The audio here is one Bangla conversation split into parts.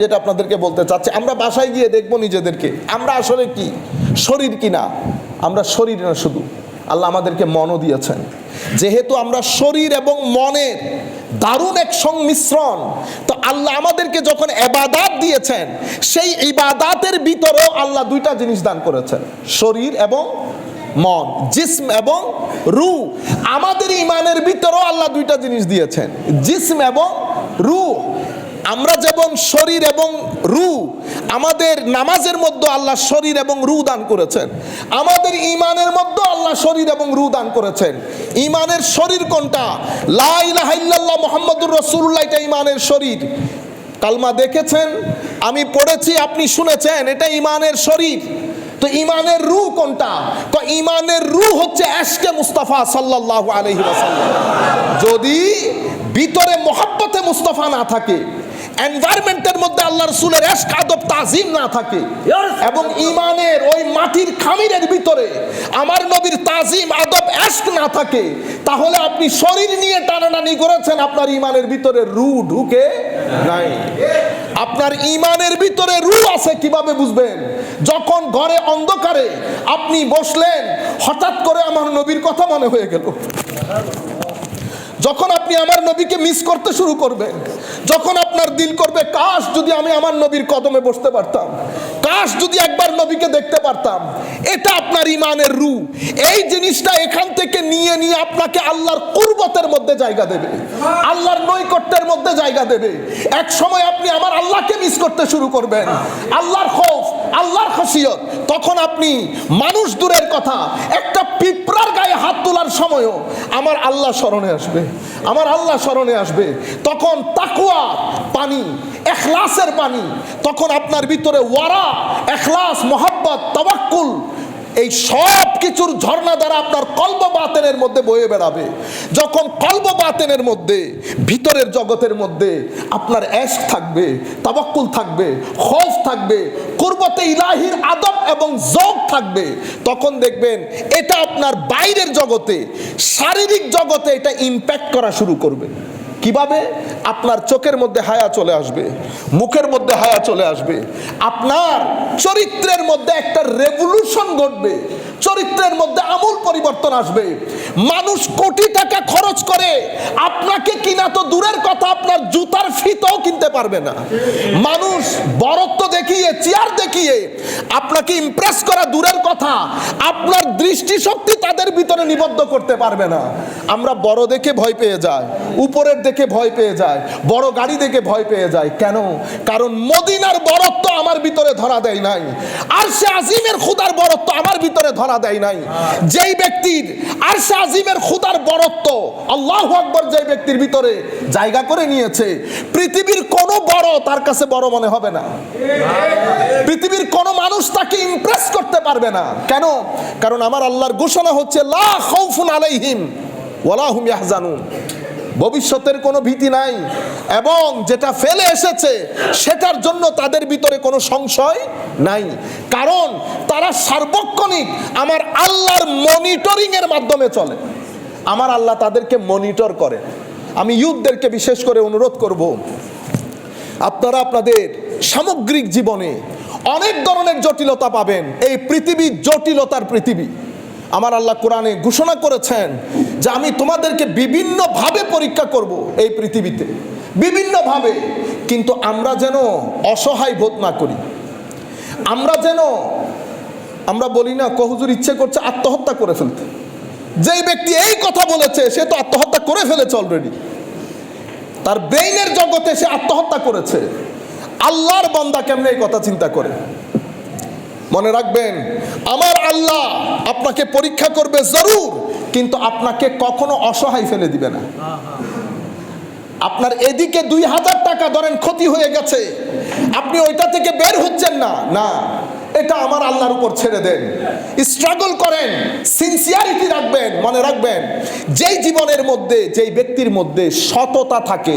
যেটা আপনাদেরকে বলতে চাচ্ছি, আমরা বাসায় গিয়ে দেখব নিজেদেরকে। আমরা আসলে কি? শরীর কি না? আমরা শরীর না শুধু। আল্লাহ আমাদেরকে মনও দিয়েছেন। যেহেতু আমরা শরীর এবং মনের দারুণ এক সংমিশ্রণ, তো আল্লাহ আমাদেরকে যখন এবাদাত দিয়েছেন, সেই ইবাদাতের ভিতরেও আল্লাহ দুইটা জিনিস দান করেছেন। শরীর এবং মন, জিসম এবং রু আমাদের ইমানের ভিতরেও আল্লাহ দুইটা জিনিস দিয়েছেন। জিসম এবং রু আমরা যেমন শরীর এবং রু, আমাদের নামাজের মধ্যে আল্লাহ শরীর এবং রু দান করেছেন। আমাদের ইমানের মধ্যে আল্লাহ শরীর এবং রু দান করেছেন। ইমানের শরীর কোনটা? লাইল্লাহ মোহাম্মদুর রসুল্লাহ এটা ইমানের শরীর। কালমা দেখেছেন? আমি পড়েছি, আপনি শুনেছেন, এটা ইমানের শরীর। তো ইমানের রু কোনটা? তো ইমানের রু হচ্ছে এশকে মুস্তাফা সাল্লাল্লাহু আলাইহি ওয়াসাল্লাম। যদি ভিতরে মোহাব্বতে মুস্তাফা না থাকে এনভায়রনমেন্টের মধ্যে আল্লাহ রসুলের এশক আদব তাজিম না থাকে এবং ইমানের ওই মাটির খামিরের ভিতরে আমার নবীর তাজিম আদব এশক না থাকে তাহলে আপনি শরীর নিয়ে টানাটানি করেছেন আপনার ইমানের ভিতরে রু ঢুকে নাই। আপনার ইমানের ভিতরে রু আছে, কীভাবে বুঝবেন? যখন ঘরে অন্ধকারে আপনি বসলেন, হঠাৎ করে আমার নবীর কথা মনে হয়ে গেল। যখন আপনি আমার নবীকে মিস করতে শুরু করবেন, যখন আপনার দিল করবে, কাশ, যদি আমি আমার নবীর কদমে বসতে পারতাম। কাশ যদি একবার নবীকে দেখতে পারতাম, এটা আপনার ইমানের রু। এই জিনিসটা এখান থেকে নিয়ে নিয়ে আপনাকে আল্লাহর কুরবতের মধ্যে জায়গা দেবে, আল্লাহর নৈকট্যের মধ্যে জায়গা দেবে। এক সময় আপনি আমার আল্লাহকে মিস করতে শুরু করবেন। আল্লাহর খৌফ আল্লাহর খসিয়ত। তখন আপনি মানুষ দূরের কথা, একটা পিঁপড়ার গায়ে হাত তোলার সময়ও আমার আল্লাহ স্মরণে আসবে, আমার আল্লাহ স্মরণে আসবে। তখন তাকুয়া পানি, এখলাসের পানি, তখন আপনার ভিতরে ওয়ারা, এখলাস, মোহাব্বত তাবাক্কুল এই সব কিছুর ঝর্ণা দ্বারা আপনার কল্প বাতেনের মধ্যে বয়ে বেড়াবে। যখন কল্প বাতেনের মধ্যে, ভিতরের জগতের মধ্যে আপনার অ্যাশ থাকবে, তাবাক্কুল থাকবে, খৌফ থাকবে, কুরবতে ইলাহির আদব এবং জগ থাকবে, তখন দেখবেন এটা আপনার বাইরের জগতে, শারীরিক জগতে এটা ইম্প্যাক্ট করা শুরু করবে। কীভাবে আপনার চোখের মধ্যে হায়া চলে আসবে, মুখের মধ্যে হায়া চলে আসবে, আপনার চরিত্রের মধ্যে একটা রেভলিউশন ঘটবে, চরিত্রের মধ্যে আমূল পরিবর্তন আসবে। মানুষ কোটি টাকা খরচ করে, আপনাকে কিনা তো দূরের কথা, আপনার জুতার ফিতাও কিনতে পারবে না। মানুষ বরত্ব দেখিয়ে, চেয়ার দেখিয়ে, আপনাকে ইমপ্রেস করা দূরের কথা, আপনার দৃষ্টিশক্তি তাদের ভিতরে নিবদ্ধ করতে পারবে না। আমরা বড় দেখে ভয় পেয়ে যাই, উপরের দেখে ভয় পেয়ে যায়, বড় গাড়ি দেখে ভয় পেয়ে যায়। কেন? কারণ মদিনার বরত্ব আমার ভিতরে ধরা দেয় নাই। আর সে আজিমের খুদার বরত্ব আমার ভিতরে ধরা দেয় নাই। যেই ব্যক্তির আর সে আজিমের খুদার বরত্ব, আল্লাহ আকবর যেই ব্যক্তির ভিতরে জায়গা করে নিয়েছে, পৃথিবীর কোনো বড় তার কাছে বড় মনে হবে না। পৃথিবীর কোনো মানুষ তাকে ইমপ্রেস করতে পারবে না। কেন? কারণ আমার আল্লাহর ঘোষণা হচ্ছে, লা খাউফুন আলাইহিম ওয়ালা হুম ইয়াহজানুন। ভবিষ্যতের কোনো ভীতি নাই। এবং যেটা ফেলে এসেছে, সেটার জন্য তাদের ভিতরে কোনো সংশয় নাই। কারণ তারা সার্বক্ষণিক আমার আল্লাহর মনিটরিং এর মাধ্যমে চলে। আমার আল্লাহ তাদেরকে মনিটর করে। আমি ইউথদেরকে বিশেষ করে অনুরোধ করব, আপনারা আপনাদের সামগ্রিক জীবনে অনেক ধরনের জটিলতা পাবেন। এই পৃথিবী জটিলতার পৃথিবী। আমার আল্লাহ কোরআনে ঘোষণা করেছেন যে আমি তোমাদেরকে বিভিন্নভাবে পরীক্ষা করব এই পৃথিবীতে। বিভিন্নভাবে। কিন্তু আমরা যেন অসহায় বোধ না করি। আমরা যেন, আমরা বলি না কহুজুর ইচ্ছে করছে আত্মহত্যা করে ফেলতে। যেই ব্যক্তি এই কথা বলেছে, সে তো আত্মহত্যা করে ফেলেছে অলরেডি তার ব্রেইনের জগতে সে আত্মহত্যা করেছে। আল্লাহর বান্দা কেমনে এই কথা চিন্তা করে? মনে রাখবেন, আমার আল্লাহ আপনাকে পরীক্ষা করবে জরুর, কিন্তু আপনাকে কখনো অসহায় ফেলে দিবে না। আপনার এদিকে দুই হাজার টাকা ধরেন ক্ষতি হয়ে গেছে, আপনি ওইটা থেকে বের হচ্ছেন না। না, এটা আমার আল্লাহর উপর ছেড়ে দেন। স্ট্রাগল করেন সিনসিয়ারিটি রাখবেন, মনে রাখবেন, যেই জীবনের মধ্যে, যেই ব্যক্তির মধ্যে সততা থাকে,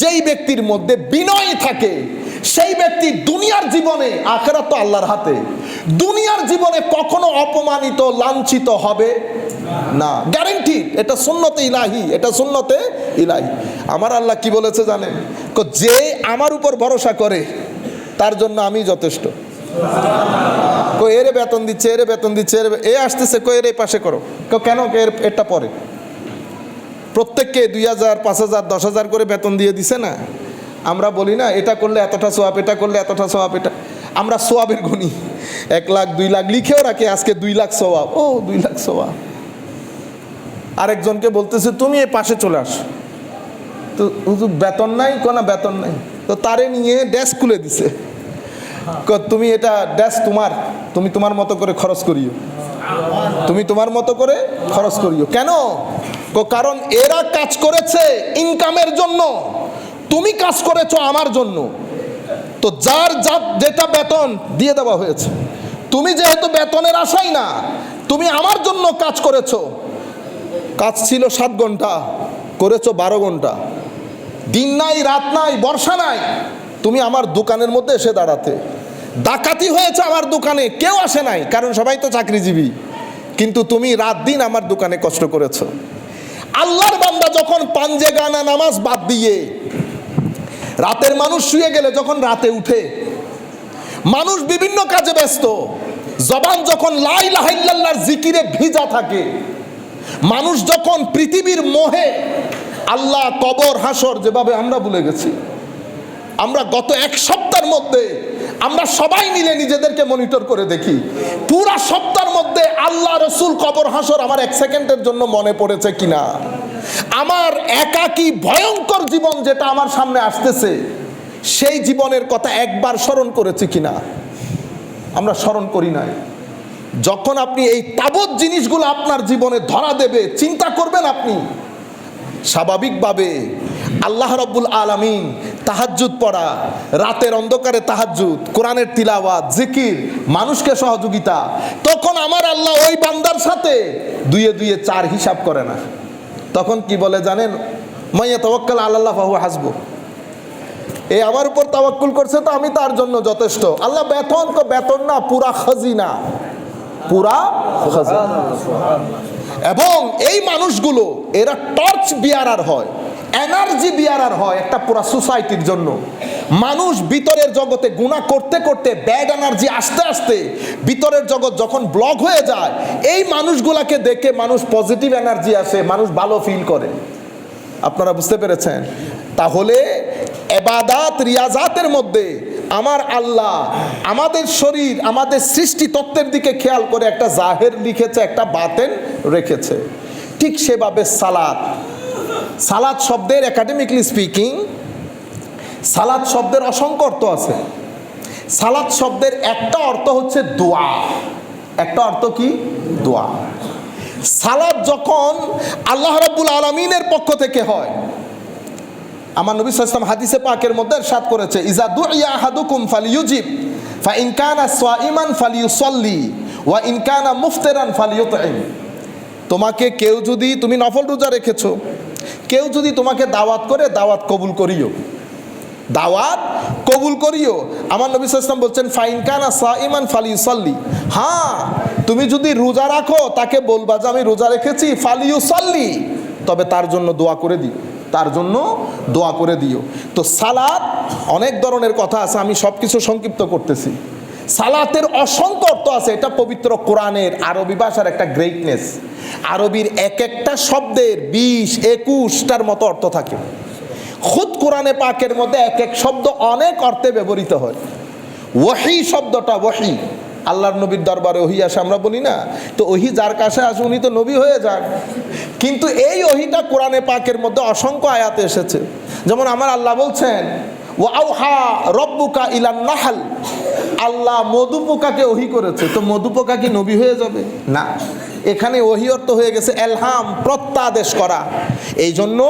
যেই ব্যক্তির মধ্যে বিনয় থাকে, সেই ব্যক্তি দুনিয়ার জীবনে, আখেরাত তো আল্লাহর হাতে। দুনিয়ার জীবনে কখনো অপমানিত, লাঞ্ছিত হবে না। গ্যারেন্টি এটা সুন্নতে ইলাহি, এটা সুন্নতে ইলাহি। আমার আল্লাহ কি বলেছে জানেন? যে আমার উপর ভরসা করে, তার জন্য আমি যথেষ্ট। এরে বেতন দিচ্ছে, এরে বেতন দিচ্ছে, এরে এ আসতেছে, কো, এর পাশে করো। কেন এর এটা পরে? প্রত্যেককে দুই হাজার, পাঁচ হাজার, দশ হাজার করে বেতন দিয়ে দিছে না? আমরা বলি না, এটা করলে এতটা সোয়াব, এটা করলে এতটা সোয়াব, এটা আমরা সোয়াবের গুণী। এক লাখ, দুই লাখ লিখেও রাখি, আজকে দুই লাখ সোয়াব ও, দুই লাখ সোয়াব আরেকজনকে বলতেছে, তুমি এই পাশে চলে আসো। তো বেতন নাই? কোনো বেতন নাই। তো তারে নিয়ে ড্যাশ খুলে দিছে। তুমি এটা ড্যাশ তোমার। তুমি তোমার মতো করে খরচ করিও। তুমি তোমার মতো করে খরচ করিও। কেন? কারণ এরা কাজ করেছে ইনকামের জন্য। তুমি কাজ করেছ আমার জন্য। তো যার যা, যেটা বেতন দিয়ে দেওয়া হয়েছে। তুমি যেহেতু বেতনের আশাই না, তুমি আমার জন্য কাজ করেছ। কাজ ছিল সাত ঘণ্টা, করেছ বারো ঘণ্টা। দিন নাই, রাত নাই, বর্ষা নাই, তুমি আমার দোকানের মধ্যে এসে দাঁড়াতে। ডাকাতি হয়েছে আমার দোকানে, কেউ আসে নাই, কারণ সবাই তো চাকরিজীবী। কিন্তু তুমি রাত দিন আমার দোকানে কষ্ট করেছ। আল্লাহর বান্দা যখন পাঞ্জে গানা নামাজ বাদ দিয়ে রাতের মানুষ শুয়ে গেলে, যখন রাতে উঠে মানুষ বিভিন্ন কাজে ব্যস্ত। জবান যখন লাই লাহাইল্লার জিকিরে ভিজা থাকে, মানুষ যখন পৃথিবীর মোহে, আল্লাহ কবর, হাসর যেভাবে আমরা ভুলে গেছি, আমরা গত এক সপ্তাহের মধ্যে আমরা সবাই মিলে নিজেদেরকে মনিটর করে দেখি। পুরা সপ্তাহের মধ্যে আল্লাহ, রসুল, কবর, হাসর আমার এক সেকেন্ডের জন্য মনে পড়েছে কিনা? আমার একাকী ভয়ঙ্কর জীবন যেটা আমার সামনে আসতেছে সেই জীবনের কথা একবার স্মরণ করেছি কিনা? আমরা স্মরণ করি নাই। যখন আপনি এই তাবৎ জিনিসগুলো আপনার জীবনে ধরা দেবে, চিন্তা করবেন আপনি। স্বাভাবিকভাবে আল্লাহ রব্বুল আলামিন তাহাজ্জুদ পড়া, রাতের অন্ধকারে তাহাজ্জুদ, কোরআনের তিলাওয়াত, জিকির, মানুষকে সহযোগিতা, তখন আমার আল্লাহ ওই বান্দার সাথে দুয়ে দুয়ে চার হিসাব করে না। তখন কি বলে জানেন? মাইয়া তওয়াক্কাল আল্লাহ ফাহু হাসবো এই আমার উপর তাওয়াক্কুল করছে, তো আমি তার জন্য যথেষ্ট। আল্লাহ বেতন তো বেতন না, পুরা খাজিনা। পুরা খাজিনা। এবং এই মানুষগুলো, এরা টর্চ বিয়ারার হয়, এনার্জি বিয়ারার হয় একটা পুরা সোসাইটির জন্য। মানুষ ভিতরের জগতে গুণা করতে করতে ব্যাড এনার্জি আস্তে আস্তে ভিতরের জগৎ যখন ব্লক হয়ে যায়, এই মানুষগুলাকে দেখে মানুষ পজিটিভ এনার্জি আসে, মানুষ ভালো ফিল করে। আপনারা বুঝতে পেরেছেন? তাহলে এবাদাত, রিয়াজাতের মধ্যে আমার আল্লাহ আমাদের শরীর, আমাদের সৃষ্টি তত্ত্বের দিকে খেয়াল করে একটা জাহের লিখেছে, একটা বাতেন রেখেছে। ঠিক সেভাবে সালাদ সালাদ শব্দের একাডেমিকলি স্পিকিং সালাদ শব্দের অসংখ্য অর্থ আছে। সালাদ শব্দের একটা অর্থ হচ্ছে দোয়া। একটা অর্থ কি? দোয়া। সালাদ যখন আল্লাহ রাব্বুল আলমিনের পক্ষ থেকে হয় আমার নবী সাল্লাম হাদিসে পাকের মধ্যে সাত করেছে, ইজা দুইয়া আহাদুকুম ফালিউজিব ফা ইন কানা সাইমান ফালিউসাল্লি ওয়া ইন কানা মুফতিরান ফালিউতইম তোমাকে কেউ যদি, তুমি নফল রোজা রেখেছো, কেউ যদি তোমাকে দাওয়াত করে, দাওয়াত কবুল করিও। দাওয়াত কবুল করিও। আমার নবী সাল্লাম বলছেন ফাইন কানা সাইমান ফালিউসাল্লি হ্যাঁ তুমি যদি রোজা রাখো, তাকে বলবা যে, আমি রোজা রেখেছি ফালিউসাল্লি তবে তার জন্য দোয়া করে দিও। তার জন্য দোয়া করে দিও। তো সালাদ অনেক ধরনের কথা আছে, আমি সব কিছু সংক্ষিপ্ত করতেছি। সালাতের অসংখ্য অর্থ আছে, এটা পবিত্র কোরআনের আরবি ভাষার একটা গ্রেটনেস আরবির এক একটা শব্দের বিশ, একুশটার মতো অর্থ থাকে। খুদ কোরআনে পাকের মধ্যে এক এক শব্দ অনেক অর্থে ব্যবহৃত হয়। ওয়াহি শব্দটা ওয়াহি। আল্লাহর নবীর দরবারে ওহি আসে, আমরা বলি না। তো ওহি যার কাছে আসে, উনি তো নবী হয়ে যান কিন্তু এই ওহিটা কোরআনে পাকের মধ্যে অসংখ্য আয়াতে এসেছে। যেমন আমার আল্লাহ বলছেন ও আউহা রব্বুকা ইলান নাহাল। আল্লাহ মধু পোকাকে ওহি করেছে, তো মধু পোকা কি নবী হয়ে যাবে? না। এখানে ওহি অর্থ হয়ে গেছে এলহাম, প্রত্যাদেশ করা। এই জন্য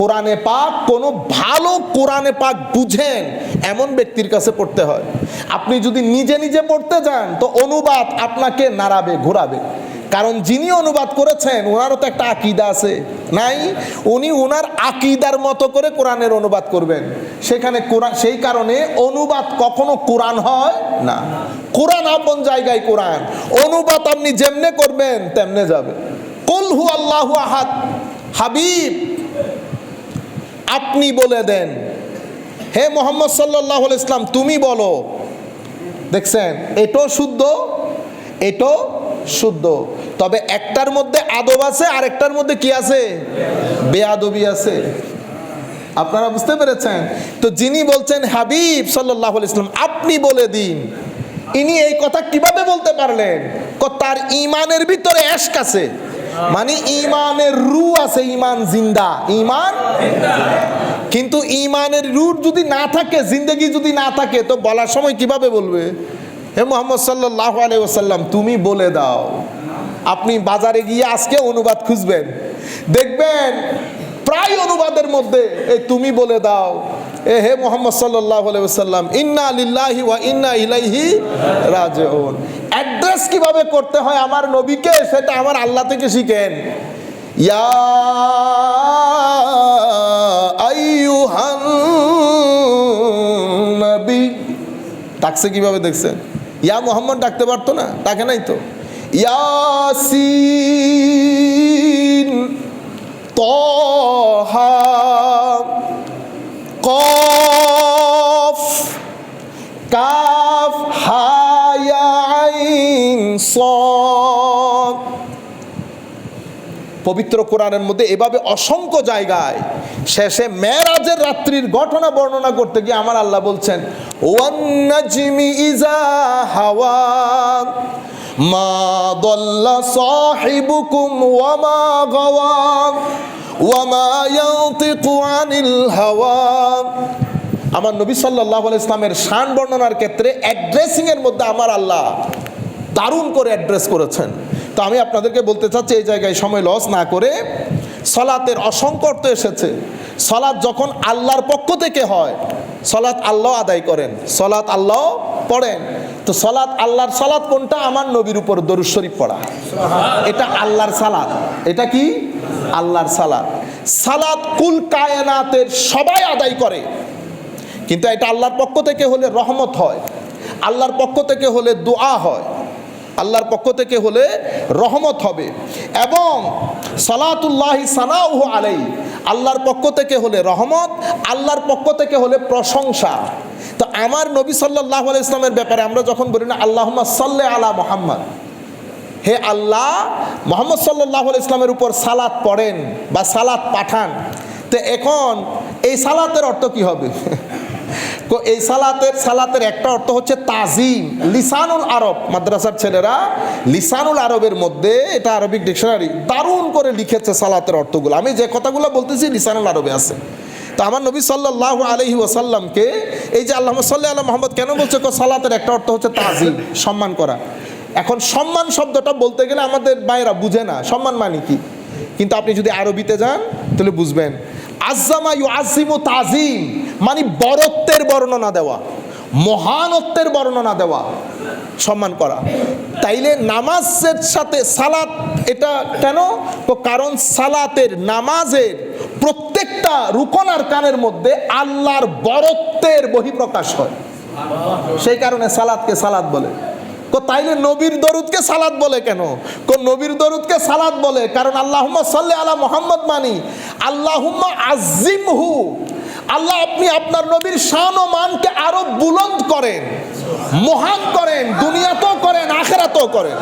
কোরআনে পাক কোনো ভালো কোরআনে পাক বুঝেন, এমন ব্যক্তির কাছে পড়তে হয়। আপনি যদি নিজে নিজে পড়তে যান, তো অনুবাদ আপনাকে নাড়াবে, ঘোরাবে। কারণ যিনি অনুবাদ করেছেন, ওনারও তো একটা আকিদা আছে। নাই, উনি ওনার আকিদার মতো করে কোরআনের অনুবাদ করবেন। সেখানে কোরআন, সেই কারণে অনুবাদ কখনো কোরআন হয় না। কোরআন আপন জায়গায় কোরআন। অনুবাদ আপনি যেমনে করবেন, তেমনে যাবে। কলহু আল্লাহু আহাদ। হাবিব, আপনি বলে দেন। হে মোহাম্মদ সাল্লাহ ইসলাম তুমি বলো। দেখছেন, এটাও শুদ্ধ, এটাও শুদ্ধ। তবে একটার মধ্যে আদব আছে আর একটার মধ্যে কি আছে? বেআদবি আছে। আপনারা বুঝতে পেরেছেন? তো যিনি বলছেন, হাবিব সাল্লাহ ইসলাম আপনি বলে দিন। ইনি এই কথা কীভাবে বলতে পারলেন? তার ইমানের ভিতরে এশক আছে। মানে ইমানের রু আছে ইমান জিন্দা। ইমান কিন্তু ইমানের রুট যদি না থাকে, জিন্দগি যদি না থাকে, তো বলার সময় কীভাবে বলবে? হে মোহাম্মদ সাল্লাহ আলাইসাল্লাম তুমি বলে দাও। আপনি বাজারে গিয়ে আজকে অনুবাদ খুঁজবেন। দেখবেন প্রায় অনুবাদের মধ্যে এই তুমি বলে দাও, এ হে মোহাম্মদ সাল্লাহ আলাইসাল্লাম ইন্না লিল্লাহি ওয়া ইন্না ইলাইহি রাজিউন। অ্যাড্রেস কীভাবে করতে হয় আমার নবীকে, সেটা আমার আল্লাহ থেকে শিখেন। ইয়া আইয়ুহান নবী। ডাকছে কীভাবে দেখছেন? ইয়া মোহাম্মদ ডাকতে পারতো না, ডাকে নাই তো। ইয়াসিন কফ কাফ হায়া আইন সদ পবিত্র কোরআনের মধ্যে এভাবে অসংখ্য জায়গায় শেষে মেরাজের রাত্রির ঘটনা বর্ণনা করতে গিয়ে আমার আল্লাহ বলছেন ওয়ান্নাজমি ইজা হাওয়া, মা দল্লা সাহিবুকুম ওয়ামা গাওয়া, ওয়ামা ইয়ান্তিকু আনিল হাওয়া। আমার নবী সাল্লাহ ইসলামের শান বর্ণনার ক্ষেত্রে অ্যাড্রেসিং এর মধ্যে আমার আল্লাহ দারুণ করে অ্যাড্রেস করেছেন। তো আমি আপনাদেরকে বলতে চাচ্ছি, এই জায়গায় সময় লস না করে সলাতের অসংখ্য অর্থ এসেছে। সলাৎ যখন আল্লাহর পক্ষ থেকে হয়, সলাৎ আল্লাহ আদায় করেন, সলাৎ আল্লাহ পড়েন। তো সলাৎ আল্লাহর সলাৎ কোনটা? আমার নবীর উপর দরুদ শরীফ পড়া। এটা আল্লাহর সালাত এটা কি? আল্লাহর সালাত সালাত কুল কায়নাতের সবাই আদায় করে। কিন্তু এটা আল্লাহর পক্ষ থেকে হলে রহমত হয়। আল্লাহর পক্ষ থেকে হলে দোয়া হয়। আল্লাহর পক্ষ থেকে হলে রহমত হবে। এবং সালাতুল্লাহি সানাউহু আলাই আল্লাহর পক্ষ থেকে হলে রহমত, আল্লাহর পক্ষ থেকে হলে প্রশংসা। তো আমার নবী সাল্লাহ ইসলামের ব্যাপারে আমরা যখন বলি না আল্লাহ সাল্লে আলা মোহাম্মদ। হে আল্লাহ, মোহাম্মদ সাল্লাহ ইসলামের উপর সালাত পড়েন বা সালাত পাঠান। তো এখন এই সালাতের অর্থ কি হবে? তো এই সালাতের সালাতের একটা অর্থ হচ্ছে তাজিম। লিসানুল আরব, মাদ্রাসার ছেলেরা লিসানুল আরবের মধ্যে এটা আরবিক ডিকশনারি, দারুণ করে লিখেছে সালাতের অর্থগুলো। আমি যে কথাগুলো বলতেছি লিসানুল আরবে আছে। তো আমার নবী সাল্লাহ আলহি ওয়াসাল্লামকে এই যে আল্লাহ সাল্লাহ আল্লাহ মোহাম্মদ কেন বলছে সালাতের একটা অর্থ হচ্ছে তাজিম, সম্মান করা। এখন সম্মান শব্দটা বলতে গেলে আমাদের বাইরা বুঝে না। সম্মান মানে কি? কিন্তু আপনি যদি আরবিতে যান, তাহলে বুঝবেন। আজ্জামা ইউ আজিমু তাজিম। মানে বরত্বের বর্ণনা দেওয়া, মহানত্বের বর্ণনা দেওয়া, সম্মান করা। তাইলে নামাজের সাথে সালাত, এটা কেন? তো কারণ সালাতের নামাজের প্রত্যেকটা রুকন আর কানের মধ্যে আল্লাহর বরত্বের বহিঃপ্রকাশ হয়। সেই কারণে সালাদকে সালাদ বলে। কো তাইলে নবীর দরুদকে সালাদ বলে কেন? কো নবীর দরুদকে সালাদ বলে? কারণ আল্লাহুম্মা সাল্লি আলা মোহাম্মদ মানি। আল্লাহুম্মা আজিমহু আল্লাহ আপনি আপনার নবীর শান ও মানকে আরও বুলন্দ করেন, মহান করেন, দুনিয়াতেও করেন, আখেরাতেও করেন।